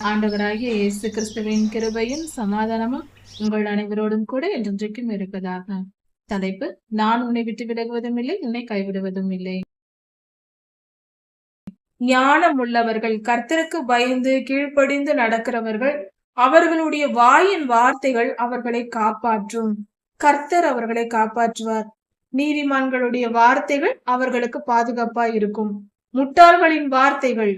ஆண்டவராகிய இயேசு கிறிஸ்துவின் கிருபையும் சமாதானமும் உங்கள் அனைவரோடும் கூட என்றென்றைக்கும் இருப்பதாக. தலைப்பு நான் உன்னை விட்டு விலகுவதும் இல்லை உன்னை கைவிடுவதும் இல்லை. ஞானம் உள்ளவர்கள் கர்த்தருக்கு பயந்து கீழ்ப்படிந்து நடக்கிறவர்கள் அவர்களுடைய வாயின் வார்த்தைகள் அவர்களை காப்பாற்றும். கர்த்தர் அவர்களை காப்பாற்றுவார். நீதிமான்களுடைய வார்த்தைகள் அவர்களுக்கு பாதுகாப்பா இருக்கும். முட்டாள்களின் வார்த்தைகள்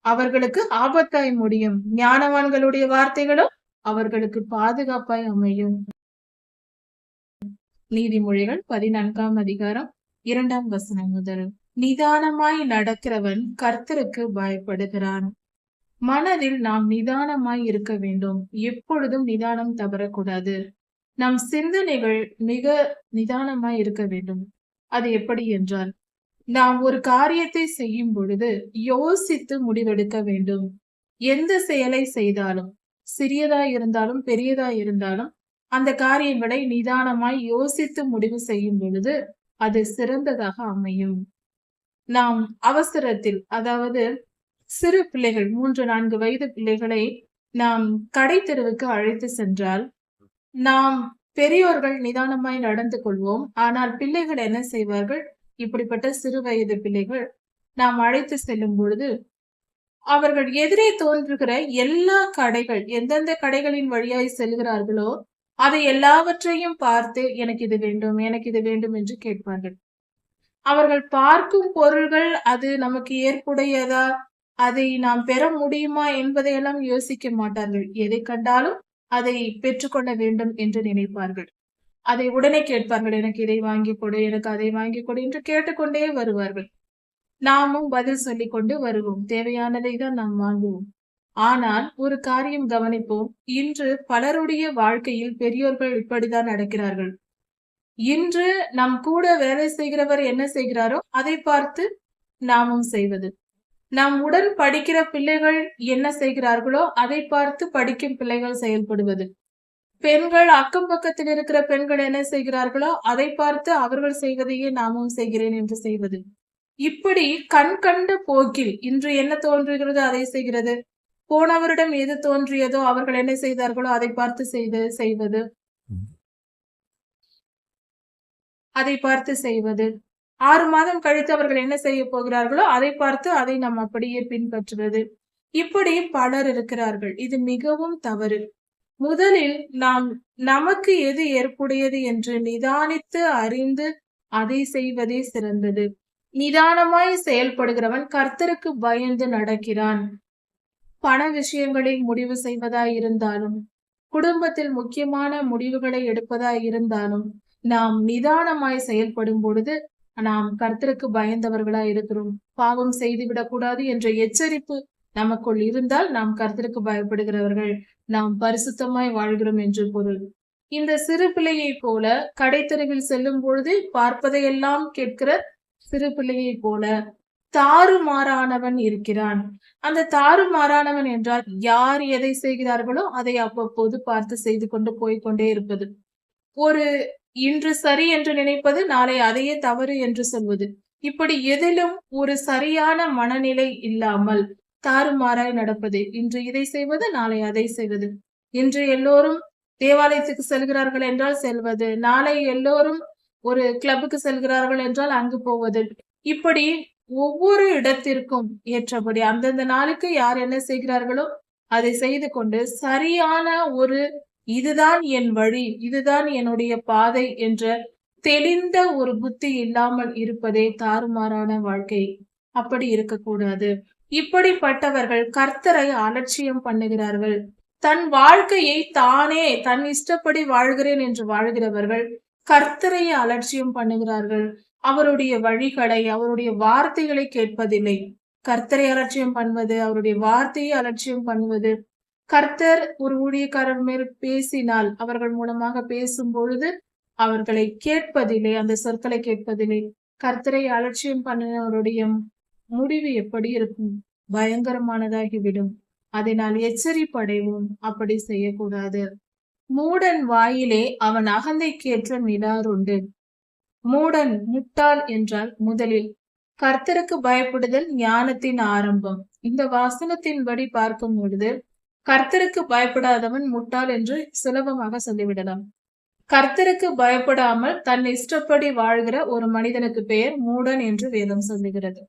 அவர்களுக்கு ஆபத்தாய் முடியும். ஞானவான்களுடைய வார்த்தைகளும் அவர்களுக்கு பாதுகாப்பாய் அமையும். நீதிமொழிகள் பதினான்காம் அதிகாரம் இரண்டாம் வசனம் முதல். நிதானமாய் நடக்கிறவன் கர்த்தருக்கு பயப்படுகிறான். மனதில் நாம் நிதானமாய் இருக்க வேண்டும். எப்பொழுதும் நிதானம் தவறக்கூடாது. நம் சிந்தனைகள் மிக நிதானமாய் இருக்க வேண்டும். அது எப்படி என்றால் நாம் ஒரு காரியத்தை செய்யும் பொழுது யோசித்து முடிவெடுக்க வேண்டும். எந்த செயலை செய்தாலும் சிறியதா இருந்தாலும் பெரியதா இருந்தாலும் அந்த காரியங்களை நிதானமாய் யோசித்து முடிவு செய்யும் பொழுது அது சிறந்ததாக அமையும். நாம் அவசரத்தில் அதாவது சிறு பிள்ளைகள் மூன்று நான்கு வயது பிள்ளைகளை நாம் கடை தெருவுக்கு அழைத்து சென்றால் நாம் பெரியோர்கள் நிதானமாய் நடந்து கொள்வோம். ஆனால் பிள்ளைகள் என்ன செய்வார்கள்? இப்படிப்பட்ட சிறு வயது பிள்ளைகள் நாம் அழைத்து செல்லும் பொழுது அவர்கள் எதிரே தோன்றுகிற எல்லா கடைகள் எந்தெந்த கடைகளின் வழியாய் செல்கிறார்களோ அதை எல்லாவற்றையும் பார்த்து எனக்கு இது வேண்டும் எனக்கு இது வேண்டும் என்று கேட்பார்கள். அவர்கள் பார்க்கும் பொருள்கள் அது நமக்கு ஏற்புடையதா அதை நாம் பெற முடியுமா என்பதையெல்லாம் யோசிக்க மாட்டார்கள். எதை கண்டாலும் அதை பெற்றுக்கொள்ள வேண்டும் என்று நினைப்பார்கள். அதை உடனே கேட்பார்கள் எனக்கு இதை வாங்கி கொடு எனக்கு அதை வாங்கி கொடு என்று கேட்டுக்கொண்டே வருவார்கள். நாமும் பதில் சொல்லிக் கொண்டு வருவோம். தேவையானதை தான் நாம் வாங்குவோம். ஆனால் ஒரு காரியம் கவனிப்போம். இன்று பலருடைய வாழ்க்கையில் பெரியோர்கள் இப்படிதான் நடக்கிறார்கள். இன்று நம் கூட வேலை செய்கிறவர் என்ன செய்கிறாரோ அதை பார்த்து நாமும் செய்வது. நாம் உடன் படிக்கிற பிள்ளைகள் என்ன செய்கிறார்களோ அதை பார்த்து படிக்கும் பிள்ளைகள் செயல்படுவது. பெண்கள் அக்கம் பக்கத்தில் இருக்கிற பெண்கள் என்ன செய்கிறார்களோ அதை பார்த்து அவர்கள் செய்வதையே நாமும் செய்கிறேன் என்று செய்வது. இப்படி கண் கண்ட போக்கில் இன்று என்ன தோன்றுகிறதோ அதை செய்கிறது. போனவரிடம் எது தோன்றியதோ அவர்கள் என்ன செய்தார்களோ அதை பார்த்து செய்து செய்வது. அதை பார்த்து செய்வது. ஆறு மாதம் கழித்து அவர்கள் என்ன செய்ய போகிறார்களோ அதை பார்த்து அதை நாம் அப்படியே பின்பற்றுவது. இப்படி பலர் இருக்கிறார்கள். இது மிகவும் தவறு. முதலில் நாம் நமக்கு எது ஏற்புடையது என்று நிதானித்து அறிந்து அதை செய்வதே சிறந்தது. நிதானமாய் செயல்படுகிறவன் கர்த்தருக்கு பயந்து நடக்கிறான். பண விஷயங்களில் முடிவு செய்வதாய் இருந்தாலும் குடும்பத்தில் முக்கியமான முடிவுகளை எடுப்பதாய் இருந்தாலும் நாம் நிதானமாய் செயல்படும் பொழுது நாம் கர்த்தருக்கு பயந்தவர்களாய் இருக்கிறோம். பாவம் செய்துவிடக் கூடாது என்ற எச்சரிப்பு நமக்குள் இருந்தால் நாம் கர்த்தருக்கு பயப்படுகிறவர்கள். நாம் பரிசுத்தமாய் வாழ்கிறோம் என்று பொருள். இந்த சிறு பிள்ளையை போல கடைத்தெருவில் செல்லும் பொழுது பார்ப்பதையெல்லாம் கேட்கிற சிறு பிள்ளையை போல தாறுமாறானவன் இருக்கிறான். அந்த தாறுமாறானவன் என்றால் யார் எதை செய்கிறார்களோ அதை அவ்வப்போது பார்த்து செய்து கொண்டு போய்கொண்டே இருப்பது. ஒரு இன்று சரி என்று நினைப்பது நாளை அதையே தவறு என்று சொல்வது. இப்படி எதிலும் ஒரு சரியான மனநிலை இல்லாமல் தாறுமாறாய் நடப்பது. இன்று இதை செய்வது நாளை அதை செய்வது. இன்று எல்லோரும் தேவாலயத்துக்கு செல்கிறார்கள் என்றால் செல்வது. நாளை எல்லோரும் ஒரு கிளப்புக்கு செல்கிறார்கள் என்றால் அங்கு போவது. இப்படி ஒவ்வொரு இடத்திற்கும் ஏற்றபடி அந்தந்த நாளுக்கு யார் என்ன செய்கிறார்களோ அதை செய்து கொண்டு சரியான ஒரு இதுதான் என் வழி இதுதான் என்னுடைய பாதை என்ற தெளிந்த ஒரு புத்தி இல்லாமல் இருப்பதே தாறுமாறான வாழ்க்கை. அப்படி இருக்கக்கூடாது. இப்படிப்பட்டவர்கள் கர்த்தரை அலட்சியம் பண்ணுகிறார்கள். தன் வாழ்க்கையை தானே தன் இஷ்டப்படி வாழ்கிறேன் என்று வாழ்கிறவர்கள் கர்த்தரையை அலட்சியம் பண்ணுகிறார்கள். அவருடைய வழிகளை அவருடைய வார்த்தைகளை கேட்பதில்லை. கர்த்தரை அலட்சியம் பண்ணுவது அவருடைய வார்த்தையை அலட்சியம் பண்ணுவது. கர்த்தர் ஒரு ஊழியக்காரர் மேல் பேசினால் அவர்கள் மூலமாக பேசும் பொழுது அவர்களை கேட்பதில்லை அந்த சொற்களை கேட்பதில்லை. கர்த்தரை அலட்சியம் பண்ணினவருடைய முடிவு எப்படி இருக்கும்? பயங்கரமானதாகிவிடும். அதனால் எச்சரிப்படைவோம் அப்படி செய்யக்கூடாது. மூடன் வாயிலே அவன் அகந்தைக்கேற்ற நிலாருண்டு மூடன் முட்டாள் என்றால் முதலில் கர்த்தருக்கு பயப்படுதல் ஞானத்தின் ஆரம்பம். இந்த வாசனத்தின்படி பார்க்கும் பொழுது கர்த்தருக்கு பயப்படாதவன் முட்டாள் என்று சுலபமாக சொல்லிவிடலாம். கர்த்தருக்கு பயப்படாமல் தன் இஷ்டப்படி வாழ்கிற ஒரு மனிதனுக்கு பெயர் மூடன் என்று வேதம் சொல்லுகிறது.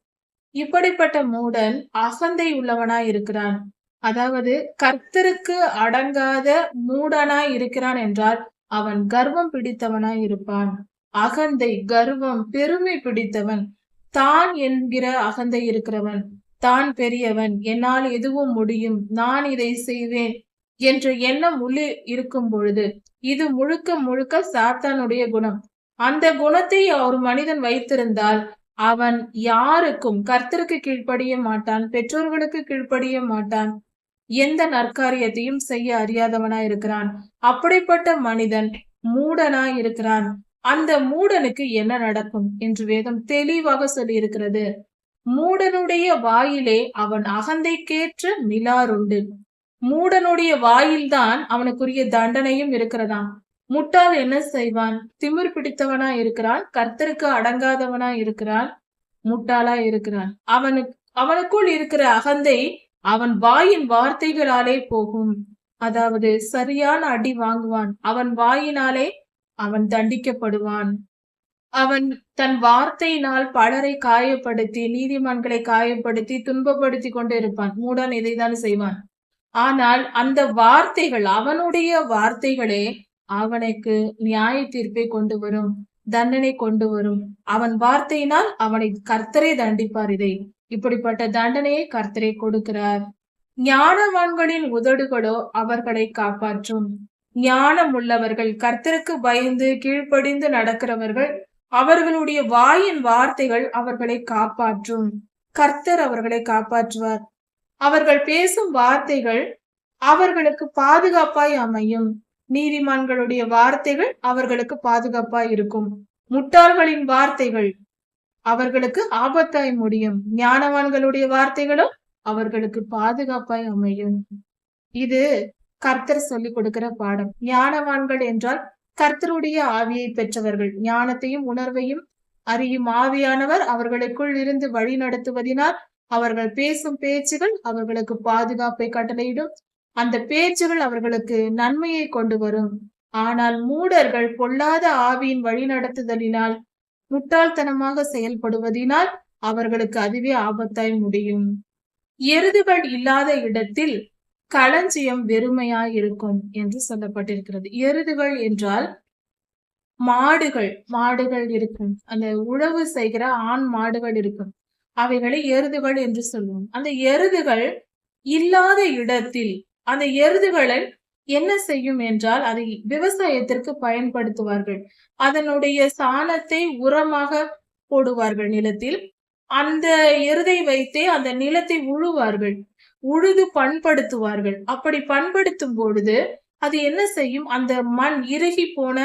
இப்படிப்பட்ட மூடன் அகந்தை உள்ளவனாய் இருக்கிறான். அதாவது கர்த்தருக்கு அடங்காத மூடனாய் இருக்கிறான் என்றால் அவன் கர்வம் பிடித்தவனாய் இருப்பான். அகந்தை கர்வம் பெருமை பிடித்தவன். தான் என்கிற அகந்தை இருக்கிறவன். தான் பெரியவன். என்னால் எதுவும் முடியும். நான் இதை செய்வேன் என்ற எண்ணம் உள்ளே இருக்கும் பொழுது இது முழுக்க முழுக்க சாத்தானுடைய குணம். அந்த குணத்தை ஒரு மனிதன் வைத்திருந்தால் அவன் யாருக்கும் கர்த்தருக்கு கீழ்ப்படிய மாட்டான் பெற்றோர்களுக்கு கீழ்ப்படிய மாட்டான். எந்த நற்காரியத்தையும் செய்ய அறியாதவனாய் இருக்கிறான். அப்படிப்பட்ட மனிதன் மூடனாய் இருக்கிறான். அந்த மூடனுக்கு என்ன நடக்கும் என்று வேதம் தெளிவாக சொல்லியிருக்கிறது. மூடனுடைய வாயிலே அவன் அகந்தைக்கேற்ற மிலாருண்டு மூடனுடைய வாயில்தான் அவனுக்குரிய தண்டனையும் இருக்கிறதாம். முட்டாள் என்ன செய்வான்? திமிர் பிடித்தவனா இருக்கிறான் கர்த்தருக்கு அடங்காதவனா இருக்கிறான் முட்டாளா இருக்கிறான். அவனுக்கு அவனுக்குள் இருக்கிற அகந்தை அவன் வாயின் வார்த்தைகளாலே போகும். அதாவது சரியான அடி வாங்குவான். அவன் வாயினாலே அவன் தண்டிக்கப்படுவான். அவன் தன் வார்த்தையினால் பலரை காயப்படுத்தி நீதிமான்களை காயப்படுத்தி துன்பப்படுத்தி கொண்டு இருப்பான் மூடன் இதைதான் செய்வான். ஆனால் அந்த வார்த்தைகள் அவனுடைய வார்த்தைகளே அவனுக்கு நியாய தீர்ப்பை கொண்டு வரும் தண்டனை கொண்டு வரும். அவன் வார்த்தையினால் அவனை கர்த்தரை தண்டிப்பார் இதை. இப்படிப்பட்ட தண்டனையை கர்த்தரை கொடுக்கிறார். ஞானவான்களின் உதடுகளோ அவர்களை காப்பாற்றும். ஞானம் உள்ளவர்கள் கர்த்தருக்கு பயந்து கீழ்ப்படிந்து நடக்கிறவர்கள் அவர்களுடைய வாயின் வார்த்தைகள் அவர்களை காப்பாற்றும். கர்த்தர் அவர்களை காப்பாற்றுவார். அவர்கள் பேசும் வார்த்தைகள் அவர்களுக்கு பாதுகாப்பாய் அமையும். நீதிமான்களுடைய வார்த்தைகள் அவர்களுக்கு பாதுகாப்பாய் இருக்கும். முட்டாள்களின் வார்த்தைகள் அவர்களுக்கு ஆபத்தாய் முடியும். ஞானவான்களுடைய வார்த்தைகளும் அவர்களுக்கு பாதுகாப்பாய் அமையும். இது கர்த்தர் சொல்லிக் கொடுக்கிற பாடம். ஞானவான்கள் என்றால் கர்த்தருடைய ஆவியை பெற்றவர்கள். ஞானத்தையும் உணர்வையும் அறியும் ஆவியானவர் அவர்களுக்குள் இருந்து வழி நடத்துவதினால் அவர்கள் பேசும் பேச்சுகள் அவர்களுக்கு பாதுகாப்பை கட்டளையிடும். அந்த பேச்சுகள் அவர்களுக்கு நன்மையை கொண்டு வரும். ஆனால் மூடர்கள் பொல்லாத ஆவியின் வழிநடத்துதலினால் முட்டாள்தனமாக செயல்படுவதினால் அவர்களுக்கு அதுவே ஆபத்தாய் முடியும். எருதுகள் இல்லாத இடத்தில் களஞ்சியம் வெறுமையாய் இருக்கும் என்று சொல்லப்பட்டிருக்கிறது. எருதுகள் என்றால் மாடுகள் மாடுகள் இருக்கும். அந்த உழவு செய்கிற ஆண் மாடுகள் இருக்கும். அவைகளை எருதுகள் என்று சொல்லுவோம். அந்த எருதுகள் இல்லாத இடத்தில் அந்த எருதுகளை என்ன செய்யும் என்றால் அதை விவசாயத்திற்கு பயன்படுத்துவார்கள். அதனுடைய சாணத்தை உரமாக போடுவார்கள் நிலத்தில். அந்த எருதை வைத்தே அந்த நிலத்தை உழுவார்கள். உழுது பண்படுத்துவார்கள். அப்படி பண்படுத்தும் பொழுது அது என்ன செய்யும்? அந்த மண் இறுகி போன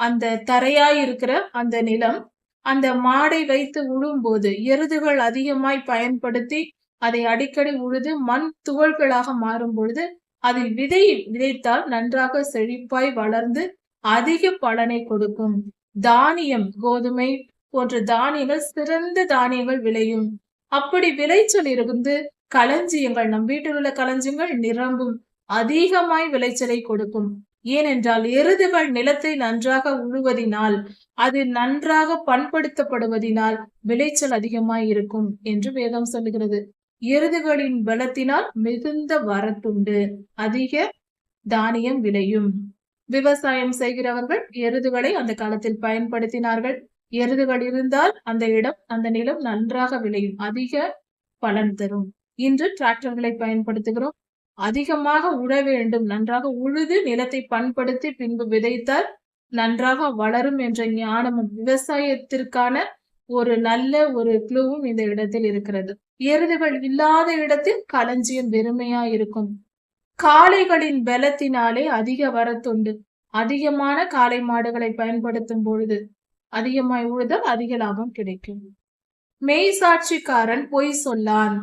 அந்த தரையாய் இருக்கிற அந்த நிலம் அந்த மாடை வைத்து உழும்போது எருதுகள் அதிகமாய் பயன்படுத்தி அதை அடிக்கடி உழுது மண் துகள்களாக மாறும் பொழுது அதில் விதை விதைத்தால் நன்றாக செழிப்பாய் வளர்ந்து அதிக பலனை கொடுக்கும். தானியம் கோதுமை போன்ற தானியங்கள் சிறந்த தானியங்கள் விளையும். அப்படி விளைச்சல் இருந்து களஞ்சியங்கள் நம் வீட்டில் உள்ள களஞ்சியங்கள் நிரம்பும். அதிகமாய் விளைச்சலை கொடுக்கும். ஏனென்றால் எருதுகள் நிலத்தை நன்றாக உழுவதினால் அது நன்றாக பண்படுத்தப்படுவதினால் விளைச்சல் அதிகமாய் இருக்கும் என்று வேதம் சொல்லுகிறது. எருதுகளின் பலத்தினால் மிகுந்த வரத்துண்டு. அதிக தானியம் விளையும். விவசாயம் செய்கிறவர்கள் எருதுகளை அந்த காலத்தில் பயன்படுத்தினார்கள். எருதுகள் இருந்தால் அந்த இடம் அந்த நிலம் நன்றாக விளையும். அதிக பலன் தரும். இன்று டிராக்டர்களை பயன்படுத்துகிறோம். அதிகமாக உழ வேண்டும். நன்றாக உழுது நிலத்தை பண்படுத்தி பின்பு விதைத்தால் நன்றாக வளரும் என்ற ஞானமும் விவசாயத்திற்கான ஒரு நல்ல ஒரு குழுவும் இந்த இடத்தில் இருக்கிறது. எருதுகள் இல்லாத இடத்தில் களஞ்சியம் வெறுமையா இருக்கும். காளைகளின் பலத்தினாலே அதிக வரத்துண்டு. அதிகமான காளை மாடுகளை பயன்படுத்தும் பொழுது அதிகமாய் உழுதல் அதிக லாபம் கிடைக்கும். மெய் சாட்சிக்காரன் பொய் சொல்லான்.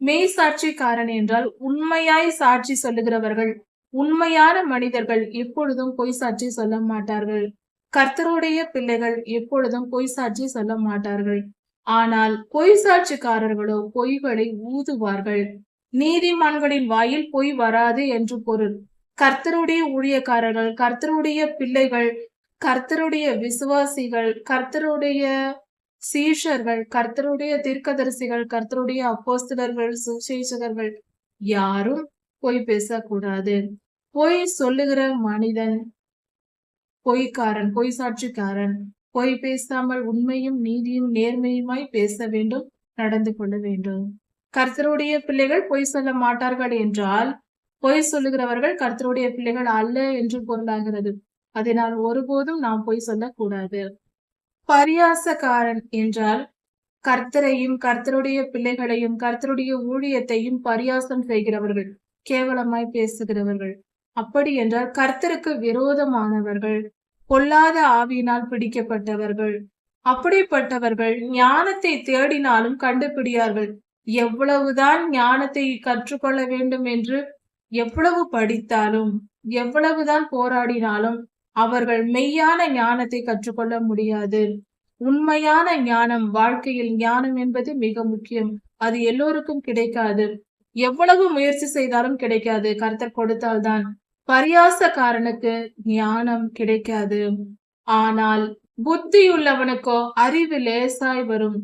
மெய் சாட்சிக்காரன் என்றால் உண்மையாய் சாட்சி சொல்லுகிறவர்கள். உண்மையான மனிதர்கள் எப்பொழுதும் பொய் சாட்சி சொல்ல மாட்டார்கள். கர்த்தருடைய பிள்ளைகள் எப்பொழுதும் பொய் சாட்சி சொல்ல மாட்டார்கள். ஆனால் பொய் சாட்சிக்காரர்களோ பொய்களை ஊதுவார்கள். நீதிமான்களின் வாயில் பொய் வராது என்று பொருள். கர்த்தருடைய ஊழியக்காரர்கள் கர்த்தருடைய பிள்ளைகள் கர்த்தருடைய விசுவாசிகள் கர்த்தருடைய சீஷர்கள் கர்த்தருடைய தீர்க்கதரிசிகள் கர்த்தருடைய அப்போஸ்தலர்கள் சுசேஷகர்கள் யாரும் பொய் பேசக்கூடாது. பொய் சொல்லுகிற மனிதன் பொய்க்காரன் பொய் சாட்சிக்காரன். பொய் பேசாமல் உண்மையும் நீதியும் நேர்மையுமாய் பேச வேண்டும் நடந்து கொள்ள வேண்டும். கர்த்தருடைய பிள்ளைகள் பொய் சொல்ல மாட்டார்கள் என்றால் பொய் சொல்லுகிறவர்கள் கர்த்தருடைய பிள்ளைகள் அல்ல என்று பொருளாகிறது. அதனால் ஒருபோதும் நாம் பொய் சொல்லக்கூடாது. பரியாசக்காரன் என்றால் கர்த்தரையும் கர்த்தருடைய பிள்ளைகளையும் கர்த்தருடைய ஊழியத்தையும் பரியாசம் செய்கிறவர்கள் கேவலமாய் பேசுகிறவர்கள். அப்படி என்றால் கர்த்தருக்கு விரோதமானவர்கள் பொல்லாத ஆவியினால் பிடிக்கப்பட்டவர்கள். அப்படிப்பட்டவர்கள் ஞானத்தை தேடினாலும் கண்டுபிடியார்கள். எவ்வளவுதான் ஞானத்தை கற்றுக்கொள்ள வேண்டும் என்று எவ்வளவு படித்தாலும் எவ்வளவுதான் போராடினாலும் அவர்கள் மெய்யான ஞானத்தை கற்றுக்கொள்ள முடியாது. உண்மையான ஞானம் வாழ்க்கையில் ஞானம் என்பது மிக முக்கியம். அது எல்லோருக்கும் கிடைக்காது. எவ்வளவு முயற்சி செய்தாலும் கிடைக்காது. கருத்தர் கொடுத்தால்தான். பரியாசக்காரனுக்கு ஞானம் கிடைக்காது. ஆனால் புத்தியுள்ளவனுக்கோ அறிவு லேசாய் வரும்.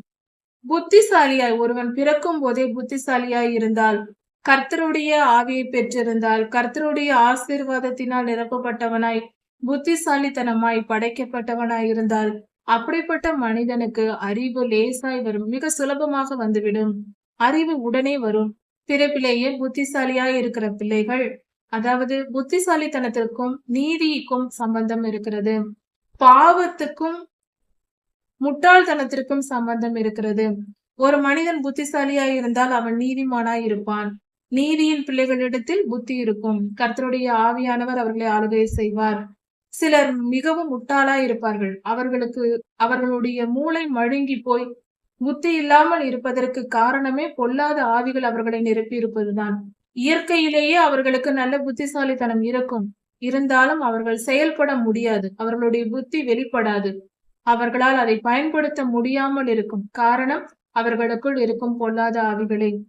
புத்திசாலியாய் ஒருவன் பிறக்கும் போதே புத்திசாலியாய் இருந்தால் கர்த்தருடைய ஆவியை பெற்றிருந்தால் கர்த்தருடைய ஆசீர்வாதத்தினால் நிரப்பப்பட்டவனாய் புத்திசாலித்தனமாய் படைக்கப்பட்டவனாய் இருந்தால் அப்படிப்பட்ட மனிதனுக்கு அறிவு லேசாய் வரும். மிக சுலபமாக வந்துவிடும். அறிவு உடனே வரும். பிறப்பிலேயே புத்திசாலியாய் இருக்கிற பிள்ளைகள் அதாவது புத்திசாலித்தனத்திற்கும் நீதிக்கும் சம்பந்தம் இருக்கிறது. பாவத்துக்கும் முட்டாள்தனத்திற்கும் சம்பந்தம் இருக்கிறது. ஒரு மனிதன் புத்திசாலியாய் இருந்தால் அவன் நீதிமானாய் இருப்பான். நீதியின் பிள்ளைகளிடத்தில் புத்தி இருக்கும். கர்த்தருடைய ஆவியானவர் அவர்களை ஆளுகை செய்வார். சிலர் மிகவும் முட்டாளாய் இருப்பார்கள். அவர்களுக்கு அவர்களுடைய மூளை மழுங்கி போய் புத்தி இல்லாமல் இருப்பதற்கு காரணமே பொல்லாத ஆவிகள் அவர்களை நிரப்பி இருப்பதுதான். இயற்கையிலேயே அவர்களுக்கு நல்ல புத்திசாலித்தனம் இருக்கும். இருந்தாலும் அவர்கள் செயல்பட முடியாது. அவர்களுடைய புத்தி வெளிப்படாது. அவர்களால் அதை பயன்படுத்த முடியாமல் இருக்கும். காரணம் அவர்களுக்குள் இருக்கும் பொல்லாத ஆவிகளே.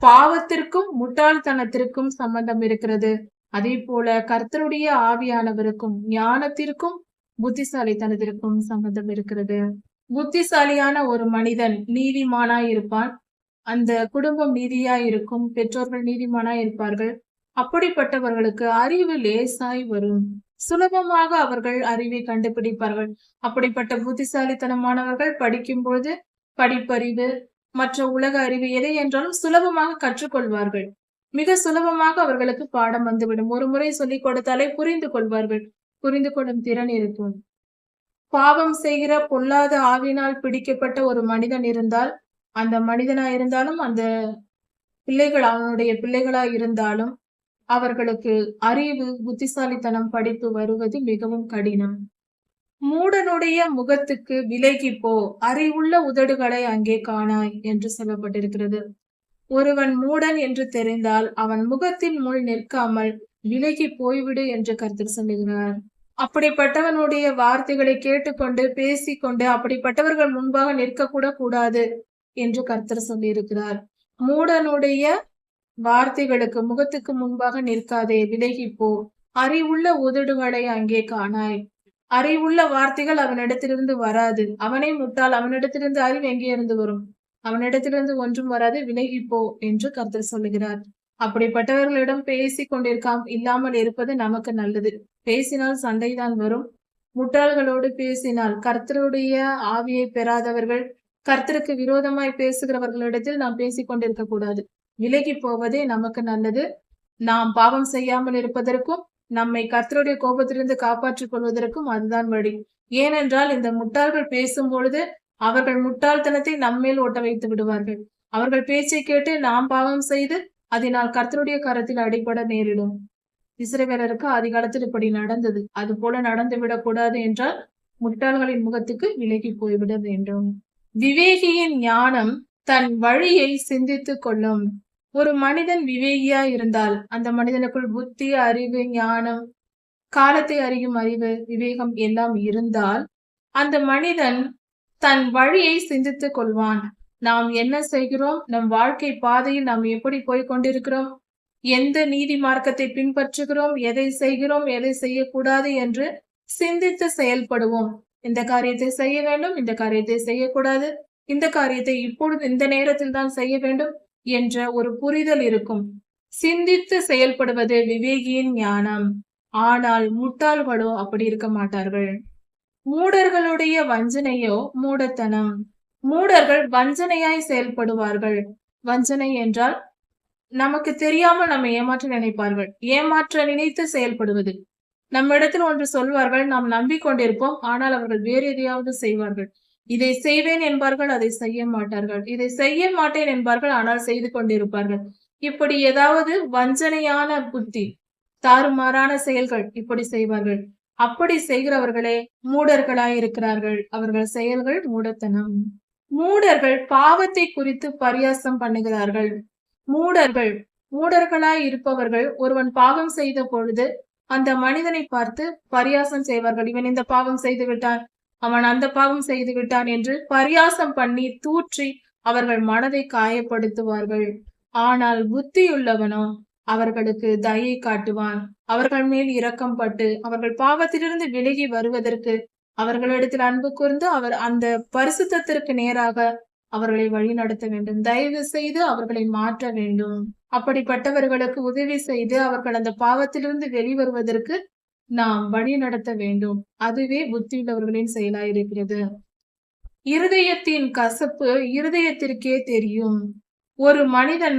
பாவத்திற்கும் முட்டாள்தனத்திற்கும் சம்பந்தம் இருக்கிறது. அதே போல கர்த்தருடைய ஆவியானவருக்கும் ஞானத்திற்கும் புத்திசாலித்தனத்திற்கும் சம்பந்தம் இருக்கிறது. புத்திசாலியான ஒரு மனிதன் நீதிமானாய் இருப்பான். அந்த குடும்பம் நீதியாய் இருக்கும் பெற்றோர்கள் நீதிமானா இருப்பார்கள். அப்படிப்பட்டவர்களுக்கு அறிவு லேசாய் வரும். சுலபமாக அவர்கள் அறிவை கண்டுபிடிப்பார்கள். அப்படிப்பட்ட புத்திசாலித்தனமானவர்கள் படிக்கும்போது படிப்பறிவு மற்ற உலக அறிவு எதை என்றாலும் சுலபமாக கற்றுக்கொள்வார்கள். மிக சுலபமாக அவர்களுக்கு பாடம் வந்துவிடும். ஒரு முறை சொல்லிக் கொடுத்தாலே புரிந்து கொள்வார்கள். புரிந்து கொள்ளும் திறன் இருக்கும். பாவம் செய்கிற பொல்லாத ஆவினால் பிடிக்கப்பட்ட ஒரு மனிதன் இருந்தால் அந்த மனிதனா இருந்தாலும் அந்த பிள்ளைகள் அவனுடைய பிள்ளைகளா இருந்தாலும் அவர்களுக்கு அறிவு புத்திசாலித்தனம் படிப்பு வருவது மிகவும் கடினம். மூடனுடைய முகத்துக்கு விலகி போ அறிவுள்ள உதடுகளை அங்கே காணாய் என்று சொல்லப்பட்டிருக்கிறது. ஒருவன் மூடன் என்று தெரிந்தால் அவன் முகத்தின் முள் நிற்காமல் விலகி போய்விடு என்று கருத்து சொல்லுகிறார். அப்படிப்பட்டவனுடைய வார்த்தைகளை கேட்டுக்கொண்டு பேசிக்கொண்டு அப்படிப்பட்டவர்கள் முன்பாக நிற்கக்கூட கூடாது. என்று கர்த்தர் சொல்லியிருக்கிறார். மூடனுடைய வார்த்தைகளுக்கு முகத்துக்கு முன்பாக நிற்காதே விலகிப்போ. அறிவுள்ள உதடுகளை அங்கே காணாய். அறிவுள்ள வார்த்தைகள் அவனிடத்திலிருந்து வராது. அவனை முட்டால் அவனிடத்திலிருந்து அறிவு எங்கே இருந்து வரும்? அவனிடத்திலிருந்து ஒன்றும் வராது விலகிப்போ என்று கர்த்தர் சொல்லுகிறார். அப்படிப்பட்டவர்களிடம் பேசி கொண்டிருக்காம் இல்லாமல் இருப்பது நமக்கு நல்லது. பேசினால் சண்டைதான் வரும். முட்டாள்களோடு பேசினால் கர்த்தருடைய ஆவியை பெறாதவர்கள் கர்த்தருக்கு விரோதமாய் பேசுகிறவர்களிடத்தில் நாம் பேசிக்கொண்டிருக்க கூடாது விலகி போவதே நமக்கு நல்லது. நாம் பாவம் செய்யாமல் இருப்பதற்கும் நம்மை கர்த்தருடைய கோபத்திலிருந்து காப்பாற்றிக் கொள்வதற்கும் அதுதான் வழி. ஏனென்றால் இந்த முட்டாள்கள் பேசும் பொழுது அவர்கள் முட்டாள்தனத்தை நம்மேல் ஓட்ட வைத்து விடுவார்கள். அவர்கள் பேச்சை கேட்டு நாம் பாவம் செய்து அதனால் கர்த்தருடைய கரத்தில் அடிபட நேரிடும். இசைவேலருக்கு அதிகாலத்தில் இப்படி நடந்தது. அது போல நடந்து விடக்கூடாது என்றால் முட்டாள்களின் முகத்துக்கு விலகி போய்விட வேண்டும். விவேகியின் ஞானம் தன் வழியை சிந்தித்துக் கொள்ளும். ஒரு மனிதன் விவேகியா இருந்தால் அந்த மனிதனுக்குள் புத்தி அறிவு ஞானம் காலத்தை அறியும் அறிவு விவேகம் எல்லாம் இருந்தால் அந்த மனிதன் தன் வழியை சிந்தித்துக் கொள்வான். நாம் என்ன செய்கிறோம்? நம் வாழ்க்கை பாதையில் நாம் எப்படி போய்கொண்டிருக்கிறோம் எந்த நீதி மார்க்கத்தை பின்பற்றுகிறோம்? எதை செய்கிறோம்? எதை செய்யக்கூடாது என்று சிந்தித்து செயல்படுவோம். இந்த காரியத்தை செய்ய வேண்டும் இந்த காரியத்தை செய்யக்கூடாது இந்த காரியத்தை இப்பொழுது இந்த நேரத்தில் தான் செய்ய வேண்டும் என்ற ஒரு புரிதல் இருக்கும். சிந்தித்து செயல்படுவது விவேகியின் ஞானம். ஆனால் முட்டாள்களோ அப்படி இருக்க மாட்டார்கள். மூடர்களுடைய வஞ்சனையோ மூடத்தனம். மூடர்கள் வஞ்சனையாய் செயல்படுவார்கள். வஞ்சனை என்றால் நமக்கு தெரியாமல் நம்ம ஏமாற்ற நினைப்பார்கள். ஏமாற்ற நினைத்து செயல்படுவது. நம்மிடத்தில் ஒன்று சொல்வார்கள் நாம் நம்பிக்கொண்டிருப்போம் ஆனால் அவர்கள் வேறு எதையாவது செய்வார்கள். இதை செய்வேன் என்பார்கள் அதை செய்ய மாட்டார்கள். இதை செய்ய மாட்டேன் என்பார்கள் ஆனால் செய்து கொண்டிருப்பார்கள். இப்படி ஏதாவது வஞ்சனையான புத்தி தாறுமாறான செயல்கள் இப்படி செய்வார்கள். அப்படி செய்கிறவர்களே மூடர்களாய் இருக்கிறார்கள். அவர்கள் செயல்கள் மூடத்தனம். மூடர்கள் பாவத்தை குறித்து பரியாசம் பண்ணுகிறார்கள். மூடர்கள் மூடர்களாய் இருப்பவர்கள் ஒருவன் பாவம் செய்த பொழுது அந்த மனிதனை பார்த்து பரியாசம் செய்வார்கள். இவன் இந்த பாவம் செய்து விட்டான். அவன் அந்த பாவம் செய்து விட்டான் என்று பரியாசம் பண்ணி தூற்றி அவர்கள் மனதை காயப்படுத்துவார்கள். ஆனால் புத்தியுள்ளவனோ அவர்களுக்கு தயை காட்டுவான். அவர்கள் மேல் இரக்கம் பட்டு அவர்கள் பாவத்திலிருந்து விலகி வருவதற்கு அவர்களிடத்தில் அன்பு கூர்ந்து அவர் அந்த பரிசுத்தத்திற்கு நேராக அவர்களை வழி நடத்த வேண்டும். தயவு செய்து அவர்களை மாற்ற வேண்டும். அப்படிப்பட்டவர்களுக்கு உதவி செய்து அவர்கள் அந்த பாவத்திலிருந்து வெளிவருவதற்கு நாம் வழி நடத்த வேண்டும். அதுவே புத்தியுள்ளவர்களின் செயலாயிருக்கிறது இருதயத்தின் கசப்பு இருதயத்திற்கே தெரியும். ஒரு மனிதன்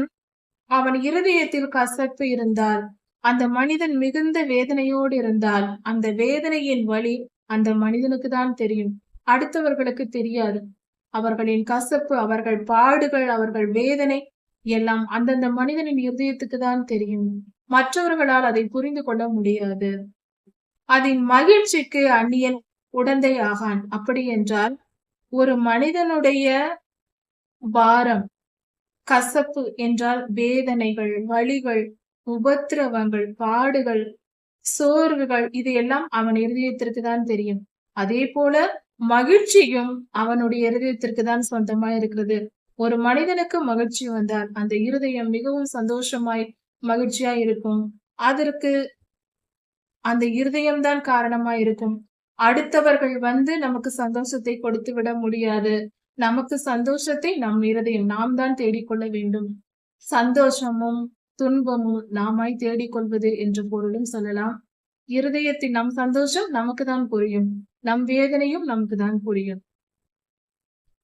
அவன் இருதயத்தில் கசப்பு இருந்தால் அந்த மனிதன் மிகுந்த வேதனையோடு இருந்தால் அந்த வேதனையின் வழி அந்த மனிதனுக்கு தான் தெரியும். அடுத்தவர்களுக்கு தெரியாது. அவர்களின் கசப்பு அவர்கள் பாடுகள் அவர்கள் வேதனை எல்லாம் அந்தந்த மனிதனின் இருதயத்துக்கு தான் தெரியும். மற்றவர்களால் அதை புரிந்து கொள்ள முடியாது. அதன் மகிழ்ச்சிக்கு அந்நியன் உடந்தை ஆகான். அப்படி என்றால் ஒரு மனிதனுடைய பாரம் கசப்பு என்றால் வேதனைகள் வழிகள் உபத்திரவங்கள் பாடுகள் சோர்வுகள் இது எல்லாம் அவன் இருதயத்திற்கு தான் தெரியும். அதே போல மகிழ்ச்சியும் அவனுடைய இருதயத்திற்கு தான் சொந்தமா இருக்கிறது. ஒரு மனிதனுக்கு மகிழ்ச்சி வந்தால் அந்த இருதயம் மிகவும் சந்தோஷமாய் மகிழ்ச்சியாய் இருக்கும். அதற்கு அந்த இருதயம்தான் காரணமா இருக்கும். அடுத்தவர்கள் வந்து நமக்கு சந்தோஷத்தை கொடுத்து விட முடியாது. நமக்கு சந்தோஷத்தை நம் இருதயம் நாம் தான் தேடிக்கொள்ள வேண்டும். சந்தோஷமும் துன்பமும் நாமாய் தேடிக்கொள்வது என்ற பொருளும் சொல்லலாம். இருதயத்தின் நம் சந்தோஷம் நமக்கு தான் புரியும். நம் வேதனையும் நமக்கு தான் புரியும்.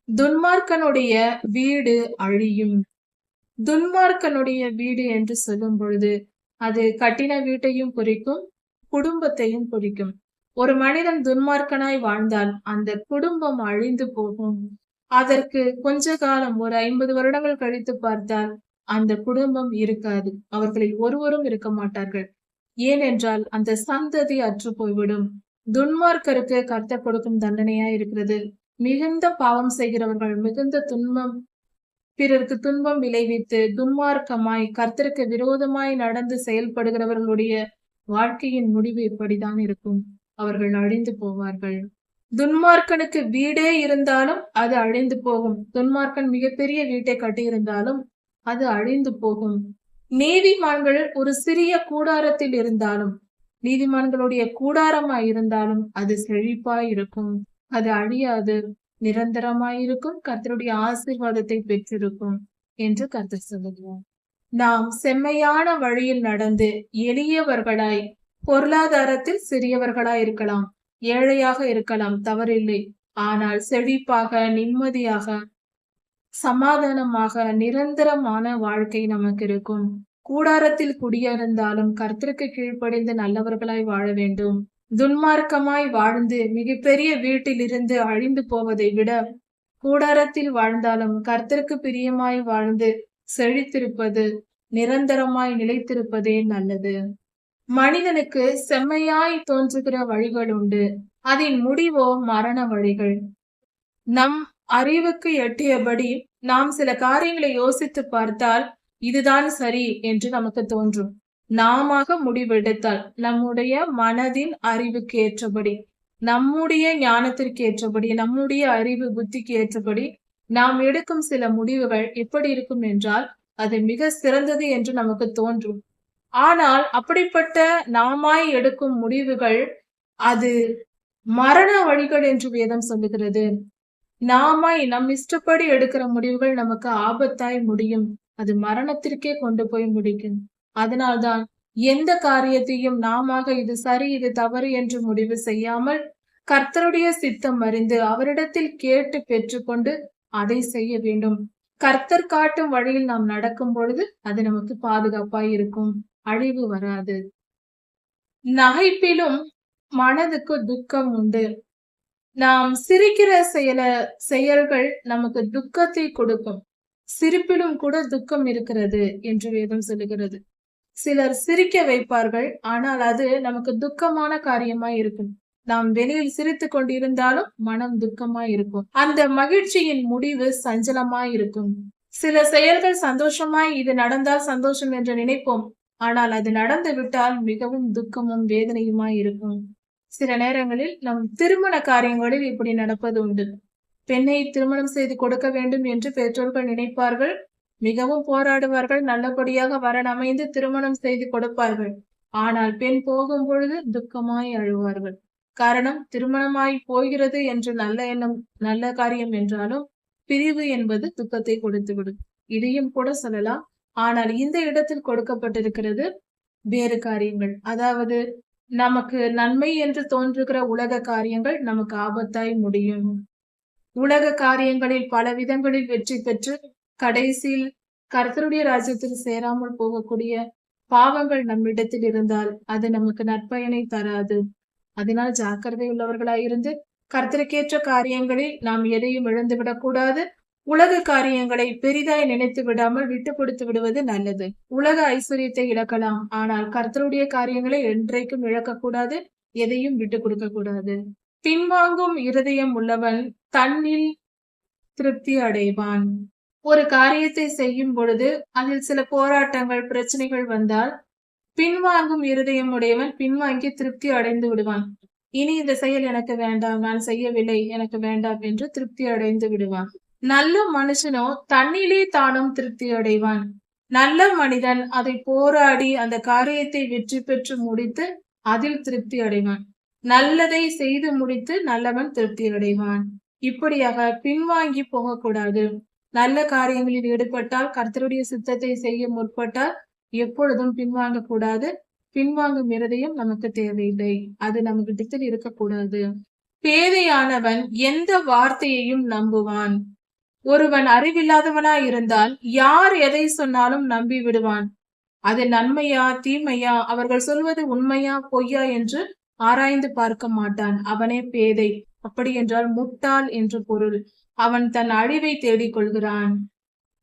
துன்மார்க்கனுடைய வீடு அழியும். துன்மார்க்கனுடைய வீடு என்று சொல்லும் பொழுது அது கட்டின வீட்டையும் குறிக்கும் குடும்பத்தையும் குறிக்கும். ஒரு மனிதன் துன்மார்க்கனாய் வாழ்ந்தால் அந்த குடும்பம் அழிந்து போகும். அதற்கு கொஞ்ச காலம் ஒரு ஐம்பது வருடங்கள் கழித்து பார்த்தால் அந்த குடும்பம் இருக்காது. அவர்களில் ஒருவரும் இருக்க மாட்டார்கள். ஏனென்றால் அந்த சந்ததி அற்று போய்விடும். துன்மார்க்கருக்கு கர்த்த கொடுக்கும் தண்டனையா இருக்கிறது. மிகுந்த பாவம் செய்கிறவர்கள் மிகுந்த துன்பம் பிறருக்கு துன்பம் விளைவித்து துன்மார்க்கமாய் கர்த்தருக்கு விரோதமாய் நடந்து செயல்படுகிறவர்களுடைய வாழ்க்கையின் முடிவு இப்படிதான் இருக்கும். அவர்கள் அழிந்து போவார்கள். துன்மார்க்கனுக்கு வீடே இருந்தாலும் அது அழிந்து போகும். துன்மார்க்கன் மிகப்பெரிய வீட்டை கட்டியிருந்தாலும் அது அழிந்து போகும். நீதிமான்கள் ஒரு சிறிய கூடாரத்தில் இருந்தாலும் நீதிமான்களுடைய கூடாரமாயிருந்தாலும் அது செழிப்பாய் இருக்கும். அது அழியாது. நிரந்தரமாயிருக்கும் கர்த்தருடைய ஆசீர்வாதத்தை பெற்றிருக்கும் என்று கர்த்தர் சொல்லுவோம் நாம் செம்மையான வழியில் நடந்து எளியவர்களாய் பொருளாதாரத்தில் சிறியவர்களாய் இருக்கலாம். ஏழையாக இருக்கலாம். தவறில்லை. ஆனால் செழிப்பாக நிம்மதியாக சமாதானமாக நிரந்தரமான வாழ்க்கை நமக்கு இருக்கும். கூடாரத்தில் குடியிருந்தாலும் கர்த்தருக்கு கீழ்ப்படிந்து நல்லவர்களாய் வாழ வேண்டும். துன்மார்க்கமாய் வாழ்ந்து மிகப்பெரிய வீட்டில் இருந்து அழிந்து போவதை விட கூடாரத்தில் வாழ்ந்தாலும் கர்த்தருக்கு பிரியமாய் வாழ்ந்து செழித்திருப்பது நிரந்தரமாய் நிலைத்திருப்பதே நல்லது. மனிதனுக்கு செம்மையாய் தோன்றுகிற வழிகள் உண்டு. அதன் முடிவோ மரண வழிகள். நம் அறிவுக்கு எட்டியபடி நாம் சில காரியங்களை யோசித்து பார்த்தால் இதுதான் சரி என்று நமக்கு தோன்றும். நாம முடிவெடுத்தால் நம்முடைய மனதின் அறிவுக்கு ஏற்றபடி நம்முடைய ஞானத்திற்கு ஏற்றபடி நம்முடைய அறிவு புத்திக்கு ஏற்றபடி நாம் எடுக்கும் சில முடிவுகள் எப்படி இருக்கும் என்றால் அது மிக சிறந்தது என்று நமக்கு தோன்றும். ஆனால் அப்படிப்பட்ட நாமாய் எடுக்கும் முடிவுகள் அது மரண வழிகள் என்று வேதம் சொல்லுகிறது. நாமாய் நம் இஷ்டப்படி எடுக்கிற முடிவுகள் நமக்கு ஆபத்தாய் முடியும். அது மரணத்திற்கே கொண்டு போய் முடிக்கும். அதனால்தான் எந்த காரியத்தையும் நாம இது சரி இது தவறு என்று முடிவு செய்யாமல் கர்த்தருடைய சித்தம் அறிந்து அவரிடத்தில் கேட்டு பெற்றுக்கொண்டு அதை செய்ய வேண்டும். கர்த்தர் காட்டும் வழியில் நாம் நடக்கும் பொழுது அது நமக்கு பாதுகாப்பாய் இருக்கும். அழிவு வராது. நகைப்பிலும் மனதுக்கு துக்கம் உண்டு. நாம் சிரிக்கிற செயல செயல்கள் நமக்கு துக்கத்தை கொடுக்கும். சிரிப்பிலும் கூட துக்கம் இருக்கிறது என்று வேதம் சொல்லுகிறது. சிலர் சிரிக்க வைப்பார்கள் ஆனால் அது நமக்கு துக்கமான காரியமாய் இருக்கும். நாம் வெளியில் சிரித்து கொண்டிருந்தாலும் மனம் துக்கமாய் இருக்கும். அந்த மகிழ்ச்சியின் முடிவு சஞ்சலமாய் இருக்கும். சில செயல்கள் சந்தோஷமாய் இது நடந்தால் சந்தோஷம் என்று நினைப்போம். ஆனால் அது நடந்து விட்டால் மிகவும் துக்கமும் வேதனையுமாய் இருக்கும். சில நேரங்களில் நம் திருமண காரியங்களில் இப்படி நடப்பது உண்டு. பெண்ணை திருமணம் செய்து கொடுக்க வேண்டும் என்று பெற்றோர்கள் நினைப்பார்கள். மிகவும் போராடுவார்கள். நல்லபடியாக வரன் அமைந்து திருமணம் செய்து கொடுப்பார்கள். ஆனால் பெண் போகும் பொழுது துக்கமாய் அழுவார்கள். காரணம் திருமணமாய் போகிறது என்று நல்ல எண்ணம் நல்ல காரியம் என்றாலும் பிரிவு என்பது துக்கத்தை கொடுத்துவிடும். இதையும் கூட சொல்லலாம். ஆனால் இந்த இடத்தில் கொடுக்கப்பட்டிருக்கிறது வேறு காரியங்கள். அதாவது நமக்கு நன்மை என்று தோன்றுகிற உலக காரியங்கள் நமக்கு ஆபத்தாய் முடியும். உலக காரியங்களில் பல விதங்களில் வெற்றி பெற்று கடைசியில் கர்த்தருடைய ராஜ்யத்தில் சேராமல் போகக்கூடிய பாவங்கள் நம்மிடத்தில் இருந்தால் அது நமக்கு நற்பயனை தராது. அதனால் ஜாக்கிரதை உள்ளவர்களாயிருந்து கர்த்தருக்கேற்ற காரியங்களில் நாம் எதையும் இழந்துவிடக் கூடாது உலக காரியங்களை பெரிதாய் நினைத்து விடாமல் விட்டு கொடுத்து விடுவது நல்லது. உலக ஐஸ்வர்யத்தை இழக்கலாம். ஆனால் கர்த்தருடைய காரியங்களை என்றைக்கும் இழக்கக்கூடாது. எதையும் விட்டு கொடுக்க கூடாது பின்வாங்கும் இருதயம் உள்ளவன் தன்னில் திருப்தி அடைவான். ஒரு காரியத்தை செய்யும் பொழுது அதில் சில போராட்டங்கள் பிரச்சனைகள் வந்தால் பின்வாங்கும் இருதயம் உடையவன் பின்வாங்கி திருப்தி அடைந்து விடுவான். இனி இந்த செயல் எனக்கு வேண்டாம் நான் செய்யவில்லை எனக்கு வேண்டாம் என்று திருப்தி அடைந்து விடுவான். நல்ல மனுஷனோ தன்னிலே தானும் திருப்தி அடைவான். நல்ல மனிதன் அதை போராடி அந்த காரியத்தை வெற்றி பெற்று முடித்து அதில் திருப்தி அடைவான். நல்லதை செய்து முடித்து நல்லவன் திருப்தி அடைவான். இப்படியாக பின்வாங்கி போகக்கூடாது. நல்ல காரியங்களில் ஈடுபட்டால் கர்த்தருடைய சித்தத்தை செய்ய முற்பட்டால் எப்பொழுதும் பின்வாங்க கூடாது பின்வாங்கும் இருதயம் நமக்கு தேவையில்லை. அது நமக்கு இடத்தில் இருக்கக்கூடாது. பேதையானவன் எந்த வார்த்தையையும் நம்புவான். ஒருவன் அறிவில்லாதவனா இருந்தால் யார் எதை சொன்னாலும் நம்பி விடுவான். அது நன்மையா தீமையா அவர்கள் சொல்வது உண்மையா பொய்யா என்று ஆராய்ந்து பார்க்க மாட்டான். அவனே பேதை. அப்படி என்றால் முட்டாள் என்று பொருள். அவன் தன் அழிவை தேடிக் கொள்கிறான்.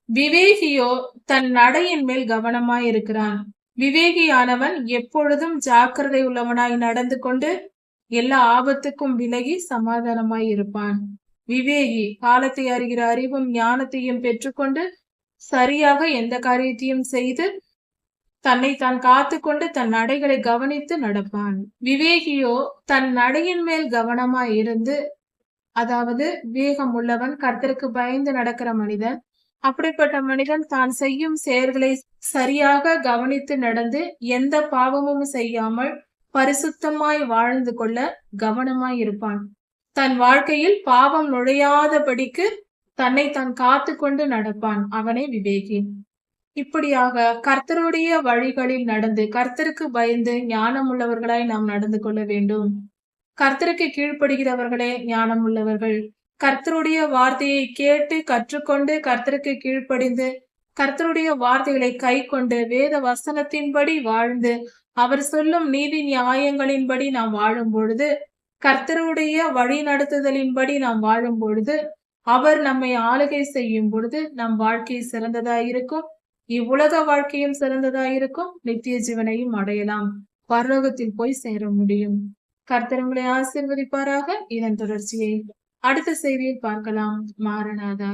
விவேகியோ தன் நடையின் மேல் கவனமாய் இருக்கிறான் விவேகியானவன் எப்பொழுதும் ஜாக்கிரதை உள்ளவனாய் நடந்து கொண்டு எல்லா ஆபத்துக்கும் விலகி சமாதானமாய் இருப்பான். விவேகி காலத்தை அறிகிற அறிவும் ஞானத்தையும் பெற்றுக்கொண்டு சரியாக எந்த காரியத்தையும் செய்து தன்னை தான் காத்து கொண்டு தன் நடைகளை கவனித்து நடப்பான். விவேகியோ தன் நடையின் மேல் கவனமாய் இருந்து அதாவது வேகம் உள்ளவன் கர்த்தருக்கு பயந்து நடக்கிற மனிதன் அப்படிப்பட்ட மனிதன் தான் செய்யும் செயல்களை சரியாக கவனித்து நடந்து எந்த பாவமும் செய்யாமல் பரிசுத்தமாய் வாழ்ந்து கொள்ள கவனமாய் இருப்பான். தன் வாழ்க்கையில் பாவம் நுழையாதபடிக்கு தன்னை தான் காத்து கொண்டு நடப்பான் அவனே விவேகி. இப்படியாக கர்த்தருடைய வழிகளில் நடந்து கர்த்தருக்கு பயந்து ஞானம் உள்ளவர்களாய் நாம் நடந்து கொள்ள வேண்டும். கர்த்தருக்கு கீழ்ப்படுகிறவர்களே ஞானம் உள்ளவர்கள் கர்த்தருடைய வார்த்தையை கேட்டு கற்றுக்கொண்டு கர்த்தருக்கு கீழ்ப்படிந்து கர்த்தருடைய வார்த்தைகளை கை கொண்டு வேத வசனத்தின்படி வாழ்ந்து அவர் சொல்லும் நீதி நியாயங்களின்படி நாம் வாழும் பொழுது கர்த்தருடைய வழி நடத்துதலின்படி நாம் வாழும் பொழுது அவர் நம்மை ஆளுகை செய்யும் பொழுது நம் வாழ்க்கை சிறந்ததாயிருக்கும். இவ்வுலக வாழ்க்கையும் சிறந்ததாயிருக்கும். நித்திய ஜீவனையும் அடையலாம். பரலோகத்தில் போய் சேர முடியும். கர்த்தரங்களை ஆசிர்வதிப்பாராக. இதன் தொடர்ச்சியை அடுத்த செய்தியில் பார்க்கலாம். மாரநாதா